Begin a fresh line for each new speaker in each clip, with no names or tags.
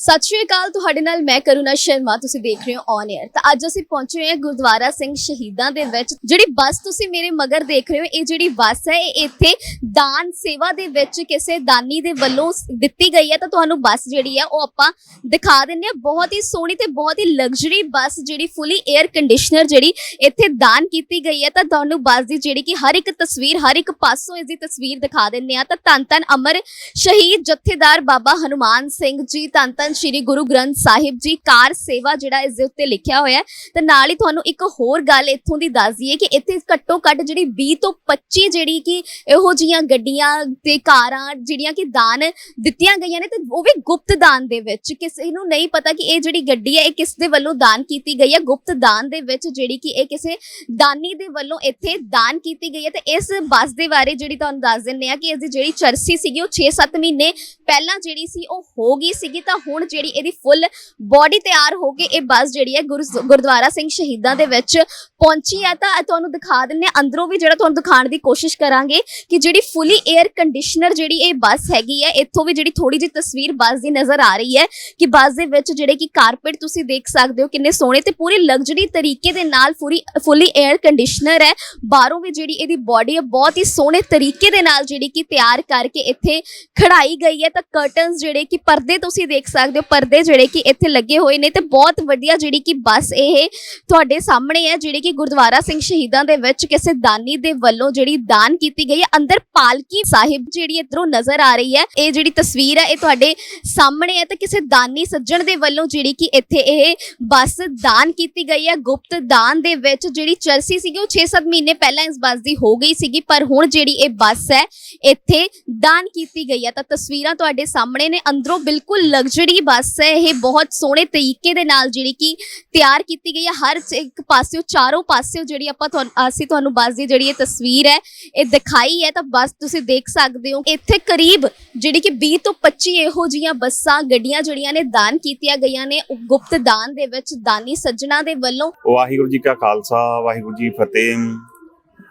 ਸਤਿ ਸ਼੍ਰੀ ਅਕਾਲ, ਤੁਹਾਡੇ ਨਾਲ ਮੈਂ ਕਰੁਣਾ ਸ਼ਰਮਾ, ਤੁਸੀਂ ਦੇਖ ਰਹੇ ਹੋ ਔਨ 에ਅਰ ਤਾਂ ਅੱਜ ਅਸੀਂ ਪਹੁੰਚੇ ਹਾਂ ਗੁਰਦੁਆਰਾ ਸਿੰਘ ਸ਼ਹੀਦਾਂ ਦੇ ਵਿੱਚ। ਜਿਹੜੀ ਬੱਸ ਤੁਸੀਂ ਮੇਰੇ ਮਗਰ ਦੇਖ ਰਹੇ ਹੋ, ਇਹ ਜਿਹੜੀ ਬੱਸ ਹੈ, ਇਹ ਇੱਥੇ ਦਾਨ ਸੇਵਾ ਦੇ ਵਿੱਚ ਕਿਸੇ ਦਾਨੀ ਦੇ ਵੱਲੋਂ ਦਿੱਤੀ ਗਈ ਹੈ। ਤਾਂ ਤੁਹਾਨੂੰ ਬੱਸ ਜਿਹੜੀ ਹੈ, ਉਹ ਆਪਾਂ ਦਿਖਾ ਦਿੰਦੇ ਹਾਂ। ਬਹੁਤ ਹੀ ਸੋਹਣੀ ਤੇ ਬਹੁਤ ਹੀ ਲਗਜ਼ਰੀ ਬੱਸ ਜਿਹੜੀ ਫੁੱਲੀ 에ਅਰ ਕੰਡੀਸ਼ਨਰ ਜਿਹੜੀ ਇੱਥੇ ਦਾਨ ਕੀਤੀ ਗਈ ਹੈ। ਤਾਂ ਤੁਹਾਨੂੰ ਬੱਸ ਦੀ ਜਿਹੜੀ ਕਿ ਹਰ ਇੱਕ ਤਸਵੀਰ, ਹਰ ਇੱਕ ਪਾਸੋਂ ਇਸ ਦੀ ਤਸਵੀਰ ਦਿਖਾ ਦਿੰਦੇ ਆ ਤਾਂ ਧੰਨ ਧੰਨ ਅਮਰ ਸ਼ਹੀਦ ਜਥੇਦਾਰ ਬਾਬਾ ਹਨੂਮਾਨ ਸਿੰਘ ਜੀ ਧੰਨ ਧੰਨ ਸ੍ਰੀ ਗੁਰੂ ਗ੍ਰੰਥ ਸਾਹਿਬ ਜੀ ਕਾਰ ਸੇਵਾ ਜਿਹੜਾ ਇਸ ਦੇ ਉੱਤੇ ਲਿਖਿਆ ਹੋਇਆ ਹੈ। ਤੇ ਨਾਲ ਹੀ ਤੁਹਾਨੂੰ ਇੱਕ ਹੋਰ ਗੱਲ ਇੱਥੋਂ ਦੀ ਦੱਸ ਦਈਏ ਕਿ ਇੱਥੇ ਘੱਟੋ ਘੱਟ ਜਿਹੜੀ 20 ਤੋਂ 25 ਜਿਹੜੀ ਕਿ ਇਹੋ ਜੀਆਂ ਗੱਡੀਆਂ ਤੇ ਕਾਰਾਂ ਜਿਹੜੀਆਂ ਕਿ ਦਾਨ ਦਿੱਤੀਆਂ ਗਈਆਂ ਨੇ ਤੇ ਉਹ ਵੀ ਗੁਪਤ ਦਾਨ ਦੇ ਵਿੱਚ। ਕਿਸੇ ਨੂੰ ਨਹੀਂ ਪਤਾ ਕਿ ਇਹ ਜਿਹੜੀ ਗੱਡੀ ਹੈ, ਇਹ ਕਿਸ ਦੇ ਵੱਲੋਂ ਦਾਨ ਕੀਤੀ ਗਈ ਹੈ। ਗੁਪਤ ਦਾਨ ਦੇ ਵਿੱਚ ਜਿਹੜੀ ਕਿ ਇਹ ਕਿਸੇ ਦਾਨੀ ਦੇ ਵੱਲੋਂ ਇੱਥੇ ਦਾਨ ਕੀਤੀ ਗਈ ਹੈ ਤੇ ਇਸ ਬੱਸ ਦੇ ਬਾਰੇ ਜਿਹੜੀ ਤੁਹਾਨੂੰ ਦੱਸ ਦਿੰਨੇ ਆ ਕਿ ਇਸ ਦੀ ਜਿਹੜੀ ਚਰਸੀ ਸੀਗੀ, ਉਹ 6-7 ਮਹੀਨੇ ਪਹਿਲਾਂ ਜਿਹੜੀ ਸੀ, ਉਹ ਹੋ ਗਈ ਸੀਗੀ ਤਾਂ ਹੁਣ ਜਿਹੜੀ ਇਹਦੀ ਫੁੱਲ ਬੋਡੀ ਤਿਆਰ ਹੋ ਕੇ ਇਹ ਬੱਸ ਜਿਹੜੀ ਹੈ ਗੁਰਦੁਆਰਾ ਸਿੰਘ ਸ਼ਹੀਦਾਂ ਦੇ ਵਿੱਚ ਪਹੁੰਚੀ ਹੈ। ਤਾਂ ਤੁਹਾਨੂੰ ਦਿਖਾ ਦਿੰਨੇ ਅੰਦਰੋਂ ਵੀ ਜਿਹੜਾ ਤੁਹਾਨੂੰ ਦਿਖਾਉਣ ਦੀ ਕੋਸ਼ਿਸ਼ ਕਰਾਂਗੇ ਕਿ ਜਿਹੜੀ ਫੁੱਲੀ 에ਅਰ ਕੰਡੀਸ਼ਨਰ ਜਿਹੜੀ ਇਹ ਬੱਸ ਹੈਗੀ ਹੈ, ਇੱਥੋਂ ਵੀ ਜਿਹੜੀ ਥੋੜੀ ਜਿਹੀ ਤਸਵੀਰ ਬੱਸ ਦੀ ਨਜ਼ਰ ਆ ਰਹੀ ਹੈ ਕਿ ਬੱਸ ਦੇ ਵਿੱਚ ਜਿਹੜੇ ਕਿ ਕਾਰਪੇਟ ਤੁਸੀਂ ਦੇਖ ਸਕਦੇ ਹੋ ਕਿੰਨੇ ਸੋਹਣੇ ਤੇ ਪੂਰੀ ਲਗਜ਼ਰੀ ਤਰੀਕੇ ਦੇ ਨਾਲ ਪੂਰੀ ਫੁੱਲੀ 에ਅਰ ਕੰਡੀਸ਼ਨਰ ਹੈ। ਬਾਹਰੋਂ ਵੀ ਜਿਹੜੀ ਇਹਦੀ ਬਾਡੀ ਹੈ, ਬਹੁਤ ਹੀ ਸੋਹਣੇ ਤਰੀਕੇ ਦੇ ਨਾਲ ਜਿਹੜੀ ਕਿ ਤਿਆਰ ਕਰਕੇ ਇੱਥੇ ਖੜਾਈ ਗਈ ਹੈ। ਤਾਂ ਕਰਟਨਸ ਜਿਹੜੇ ਕਿ ਪਰਦੇ ਤੁਸੀਂ ਦੇਖ ਸਕਦੇ ਹੋ। ਪਰਦੇ ਜਿਹੜੇ ਕਿ ਇੱਥੇ ਲੱਗੇ ਹੋਏ ਨੇ ਤੇ ਬਹੁਤ ਵਧੀਆ ਜਿਹੜੀ ਕਿ ਬੱਸ ਇਹ ਤੁਹਾਡੇ ਸਾਹਮਣੇ ਹੈ, ਜਿਹੜੀ ਕਿ ਗੁਰਦੁਆਰਾ ਸਿੰਘ ਸ਼ਹੀਦਾਂ ਦੇ ਵਿੱਚ ਕਿਸੇ ਦਾਨੀ ਦੇ ਵੱਲੋਂ ਜਿਹੜੀ ਦਾਨ ਕੀਤੀ ਗਈ ਹੈ। ਅੰਦਰ ਪਾਲਕੀ ਸਾਹਿਬ ਜਿਹੜੀ ਇਧਰੋਂ ਨਜ਼ਰ ਆ ਰਹੀ ਹੈ, ਇਹ ਜਿਹੜੀ ਤਸਵੀਰ ਹੈ, ਇਹ ਤੁਹਾਡੇ ਸਾਹਮਣੇ ਹੈ ਤੇ ਕਿਸੇ ਦਾਨੀ ਸੱਜਣ ਦੇ ਵੱਲੋਂ ਜਿਹੜੀ ਕਿ ਇੱਥੇ ਇਹ ਬੱਸ ਦਾਨ ਕੀਤੀ ਗਈ ਹੈ। ਗੁਪਤ ਦਾਨ ਦੇ ਵਿੱਚ ਜਿਹੜੀ ਚਰਸੀ ਸੀਗੀ, ਉਹ 6-7 ਮਹੀਨੇ ਪਹਿਲਾਂ ਇਸ ਬੱਸ ਦੀ ਹੋ ਗਈ ਸੀਗੀ, ਪਰ ਹੁਣ ਜਿਹੜੀ ਇਹ ਬੱਸ ਹੈ, ਇੱਥੇ ਦਾਨ ਕੀਤੀ ਗਈ ਹੈ। ਤਾਂ ਤਸਵੀਰਾਂ ਤੁਹਾਡੇ ਸਾਹਮਣੇ ਨੇ। ਅੰਦਰੋਂ ਬਿਲਕੁਲ ਲਗਜ਼ਰੀ ਬੱਸ ਹੈ, ਇਹ ਬਹੁਤ ਸੋਹਣੇ ਤਰੀਕੇ ਦੇ ਨਾਲ ਜਿਹੜੀ ਕਿ ਤਿਆਰ ਕੀਤੀ ਗਈ ਹੈ। ਹਰ ਇੱਕ ਪਾਸਿਓਂ, ਚਾਰੋਂ ਪਾਸਿਓਂ ਜਿਹੜੀ ਆਪਾਂ ਤੁਹਾਨੂੰ, ਅਸੀਂ ਤੁਹਾਨੂੰ ਬੱਸ ਦੀ ਜਿਹੜੀ ਇਹ ਤਸਵੀਰ ਹੈ, ਇਹ ਦਿਖਾਈ ਹੈ, ਤਾਂ ਬੱਸ ਤੁਸੀਂ ਦੇਖ ਸਕਦੇ ਹੋ। ਇੱਥੇ ਕਰੀਬ ਜਿਹੜੀ ਕਿ 20 ਤੋਂ 25 ਇਹੋ ਜੀਆਂ ਬੱਸਾਂ, ਗੱਡੀਆਂ ਜਿਹੜੀਆਂ ਨੇ ਦਾਨ ਕੀਤੀਆਂ ਗਈਆਂ ਨੇ। ਗੁਪਤ ਦਾਨ ਦੇ ਵਿੱਚ, ਦਾਨੀ ਸੱਜਣਾ ਦੇ ਵੱਲੋਂ।
ਵਾਹਿਗੁਰੂ ਜੀ ਕਾ ਖਾਲਸਾ, ਵਾਹਿਗੁਰੂ ਜੀ ਕੀ ਫਤਿਹ।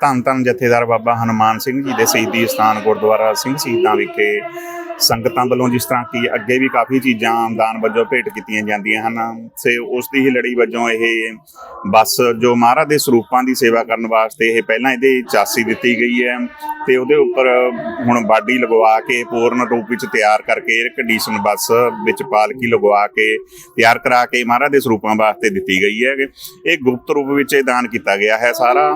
ਧੰਨ ਧੰਨ ਜਥੇਦਾਰ ਬਾਬਾ ਹਨੂਮਾਨ ਸਿੰਘ ਜੀ ਦੇ ਸ਼ਹੀਦੀ ਸਥਾਨ ਗੁਰਦੁਆਰਾ ਸਿੰਘ ਸ਼ਹੀਦਾਂ ਵਿਖੇ। ਸੰਗਤਾਂ ਵੱਲੋਂ ਜਿਸ ਤਰ੍ਹਾਂ ਕਿ ਅੱਗੇ ਵੀ ਕਾਫੀ ਚੀਜ਼ਾਂ ਦਾਨ ਵਜੋਂ ਭੇਟ ਕੀਤੀਆਂ ਜਾਂਦੀਆਂ ਹਨ ਸੇ ਉਸ ਦੀ ਹੀ ਲੜੀ ਵਜੋਂ ਇਹ ਬੱਸ ਜੋ ਮਹਾਰਾਜ ਦੇ ਸਰੂਪਾਂ ਦੀ ਸੇਵਾ ਕਰਨ ਵਾਸਤੇ ਇਹ ਪਹਿਲਾਂ ਇਹਦੇ ਚਾਸੀ ਦਿੱਤੀ ਗਈ ਹੈ, ਤੇ ਉਹਦੇ ਉੱਪਰ ਹੁਣ ਬਾਡੀ ਲਗਵਾ ਕੇ ਪੂਰਨ ਰੂਪ ਵਿੱਚ ਤਿਆਰ ਕਰਕੇ 에ਅਰ ਕੰਡੀਸ਼ਨ ਬੱਸ ਵਿੱਚ ਪਾਲਕੀ ਲਗਵਾ ਕੇ ਤਿਆਰ ਕਰਾ ਕੇ ਮਹਾਰਾਜ ਦੇ ਸਰੂਪਾਂ ਵਾਸਤੇ ਦਿੱਤੀ ਗਈ ਹੈ। ਇਹ ਗੁਪਤ ਰੂਪ ਵਿੱਚ ਇਹ ਦਾਨ ਕੀਤਾ ਗਿਆ ਹੈ ਸਾਰਾ,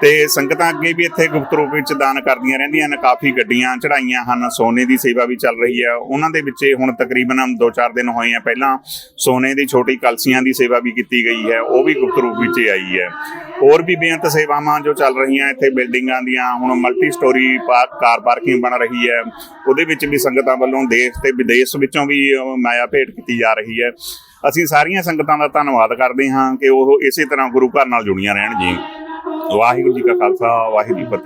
ਤੇ ਸੰਗਤਾਂ ਅੱਗੇ ਵੀ ਇੱਥੇ ਗੁਪਤ ਰੂਪ ਵਿੱਚ ਦਾਨ ਕਰਦੀਆਂ ਰਹਿੰਦੀਆਂ ਹਨ, ਕਾਫੀ ਗੱਡੀਆਂ ਚੜਾਈਆਂ ਹਨ, ਸੋਨੇ ਦੀ ਸੇਵਾ ਵਿੱਚ ਚੱਲ ਰਹੀ ਹੈ। ਉਹਨਾਂ ਦੇ ਵਿੱਚ ਇਹ ਹੁਣ ਤਕਰੀਬਨ 2-4 ਦਿਨ ਹੋਏ ਆ। ਪਹਿਲਾਂ ਸੋਨੇ ਦੀ ਛੋਟੀ ਕਲਸੀਆਂ ਦੀ ਸੇਵਾ ਵੀ ਕੀਤੀ ਗਈ ਹੈ। ਉਹ ਵੀ ਗੁਪਤ ਰੂਪ ਵਿੱਚ ਆਈ ਹੈ। ਹੋਰ ਵੀ ਬੇਅੰਤ ਸੇਵਾਵਾਂ ਜੋ ਚੱਲ ਰਹੀਆਂ ਇੱਥੇ ਬਿਲਡਿੰਗਾਂ ਦੀਆਂ, ਹੁਣ multi storey park car parking ਬਣ ਰਹੀ ਹੈ। ਉਹਦੇ ਵਿੱਚ ਵੀ ਸੰਗਤਾਂ ਵੱਲੋਂ ਦੇਸ਼ ਤੇ ਵਿਦੇਸ਼ ਵਿੱਚੋਂ ਵੀ ਮਾਇਆ ਭੇਟ ਕੀਤੀ ਜਾ ਰਹੀ ਹੈ। ਅਸੀਂ ਸਾਰੀਆਂ ਸੰਗਤਾਂ ਦਾ ਧੰਨਵਾਦ ਕਰਦੇ ਹਾਂ ਕਿ ਉਹ ਇਸੇ ਤਰ੍ਹਾਂ ਗੁਰੂ ਘਰ ਨਾਲ ਜੁੜੀਆਂ ਰਹਿਣ ਜੀ। ਵਾਹਿਗੁਰੂ ਜੀ ਕਾ ਖਾਲਸਾ, ਵਾਹਿਗੁਰੂ ਜੀ ਫਤਿਹ।